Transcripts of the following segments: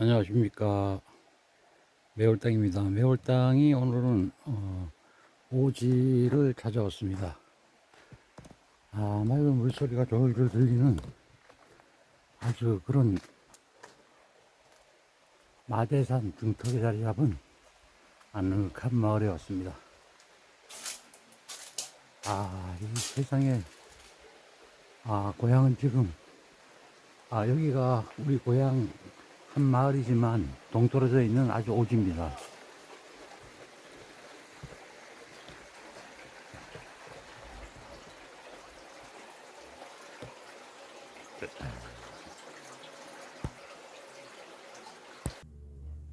안녕하십니까. 매월땅입니다. 매월땅이 오늘은 어, 오지를 찾아왔습니다. 아 맑은 물소리가 졸졸 들리는 아주 그런 마대산 등턱에 자리 잡은 아늑한 마을에 왔습니다. 아이 세상에 아 고향은 지금 아 여기가 우리 고향 한 마을이지만 동떨어져 있는 아주 오지입니다.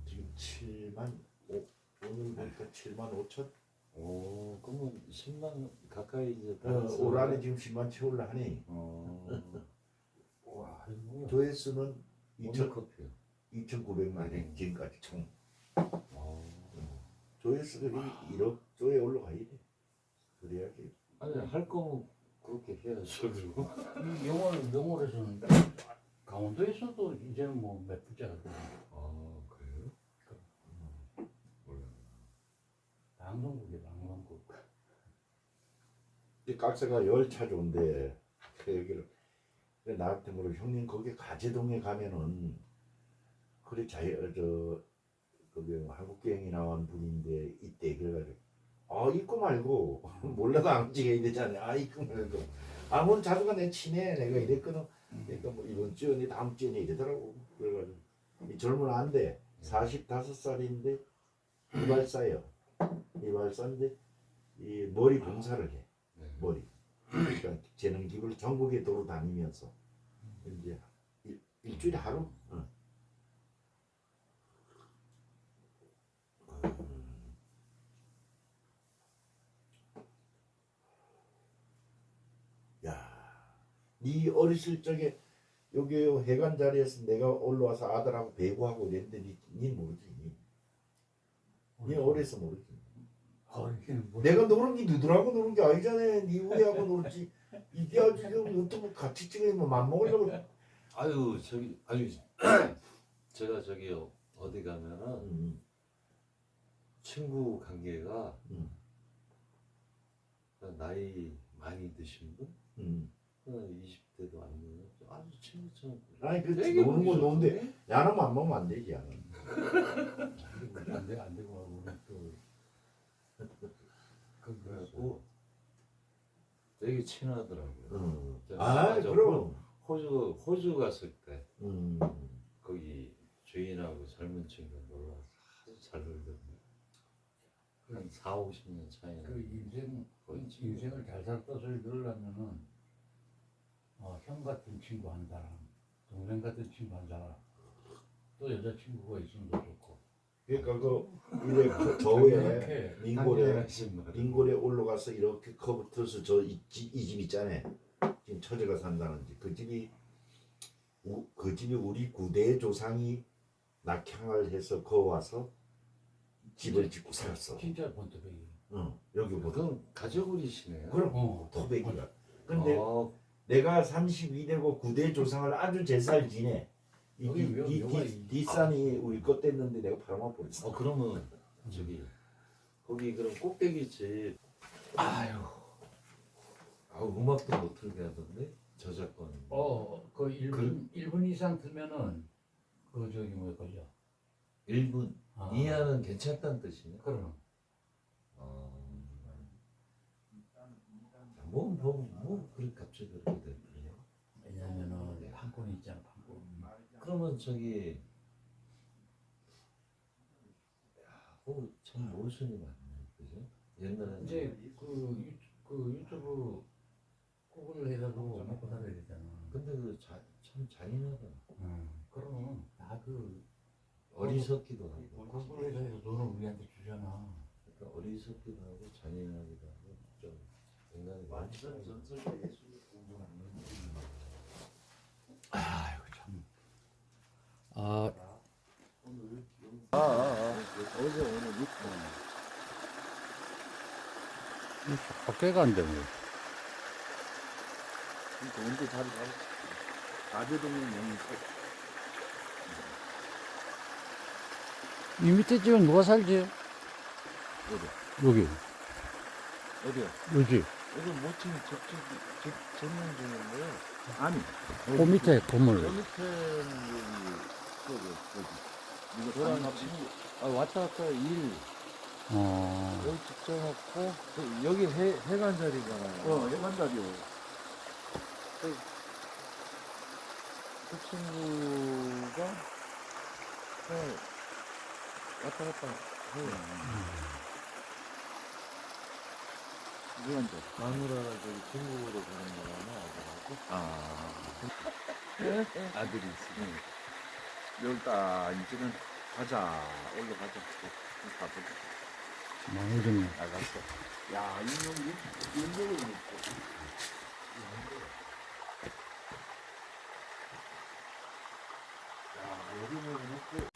지금 7만 5 오늘부터 7만 5천 오, 그러면 10만 가까이 이제 어, 올 안에 지금 10만 채울라 하니 어. 와, 이거 조회수는 오늘 2천 커피요. 2,900만 회 지금까지 총 어. 조회수들이 1억 조에 올라가야 돼 그래야지 아니 할 거면 그렇게 해야죠. 그리고 이 영월 명월에서는 강원도에서도 이제는 뭐몇 분째가 되고 아 그래요? 몰라. 방송국이 방송국. 이 깍새가 열 차 좋은데 여기를 그래, 나한테 물어 형님 거기 가재동에 가면은 그래 자유 저 거기 한국계행이 나온 분인데 이때 그래가지고 아 있고 말고 몰라도 안 찍어야 되잖아. 아 있고 말고. 아무튼 자주가 내 친해. 내가 이랬거든. 그러니까 뭐 이번 주에 니 다음 주에 이러더라고. 그래가지고 이 젊은 안돼 45살인데 이발사예요. 이발사인데 이 머리 봉사를 해. 네. 머리. 그러니까 재능 기부를 전국에 도로 다니면서 이제 일, 일주일에 하루? 어. 야, 네 어렸을 적에 여기 해관 자리에서 내가 올라와서 아들하고 배구하고 이랬는데 니, 니 모르지 니. 니 어려서 모르지 아, 뭐 내가 노는 게 너들하고 노는 게 아니잖아. 네 우리하고 놀지. 이게 아주 지금 유튜브 같이 찍으면 맘먹으려고. 아유 저기 아니 제가 저기 어디 가면은 음, 친구 관계가 음, 나이 많이 드신 분, 음. 20대도 안 되는 아주 친구처럼. 아니 그 되게 노는 건 노는데 야는 안 먹으면 안 되지 야는. 안 돼, 안 되고 또 좋네. 그래갖고 되게 친하더라고요. 음. 저- 아저 그럼. 호주 호주 갔을 때 음. 거기 주인하고 젊은 친구가 놀러 와서 아주 잘 놀던데 한 4, 50년 차이 그 인생 친구. 인생을 잘 살다 소리 들으려면은 어, 형 같은 친구 한 사람, 동생 같은 친구 한 사람, 또 여자 친구가 있으면 더 좋고. 그러니까 그 이래 그 겨우에 이렇게 링골에 당연하신 말. 링골에 올라가서 이렇게 커브터서 저이집 이 집 있잖아요. 지금 처제가 산다는 집. 그 집이 우, 그 집이 우리 구대 조상이 낙향을 해서 거와서 집을 짓고 살았어. 진짜 본토백이. 응, 여기 보다. 그럼 가족이시네요. 그럼 어, 토백이가. 근데 어, 내가 32대고 구대 조상을 아주 제살 지내. 이 여기 뒷- 왜- 뒷- 여기가 뒷- 이- 뒷산이 우리 것 뗐는데 내가 바람아 버렸어. 어 그러면 저기 거기 그럼 꼭대기 집 아유 아 음악도 못 틀게 하던데 저작권 어, 그 1분, 1분 이상 틀면은 그 저기 뭐 거죠. 1분 아, 이하는 괜찮다는 뜻이네. 그럼 어, 뭐, 뭐, 뭐, 그렇게 갑자기 그렇게 되네요. 왜냐면은 판권이 있잖아, 판권. 그러면 저기, 야, 어, 참 모순이 많네, 그죠? 옛날에 이제 그, 유, 그 유튜브 구글 해가지고 먹고 살아야 되잖아. 근데 그 자, 참 잔인하다. 응. 그럼 다그 어리석기도 하고, 구글 해서 돈을 우리한테 주잖아. 그러니까 어리석기도 하고 잔인하기도 하고 좀 인간이 완전 전설의 예술을 공부하는 아이고 참. 아, 어제 오늘 밑에 밖에가 안 되네. 그러니까 언제 자리 잡 가재동에 너무 이 밑에 집은 누가 살지? 어디? 여기, 어디요? 여기. 여기 모친 접촉 접 전용 중인데요. 아니. 그 밑에 건물. 저 밑에는 여기 저기 저기 이거 저랑 친구 아 왔다 갔다 일 어, 여기 직접 놓고 그 여기 해 해관 자리잖아요. 어, 해관다리요. 그, 그 친구가 그냥 왔다 갔다 해요. 누구한테? 마누라가 저기 중국으로 가는 거라면 아들하고 아, 아들이 있으니 열다 이제는 가자. 올라가자. 가보자. 마무리네. 나갔어. 야, 이놈 연결을 못해. 야, 여기 보면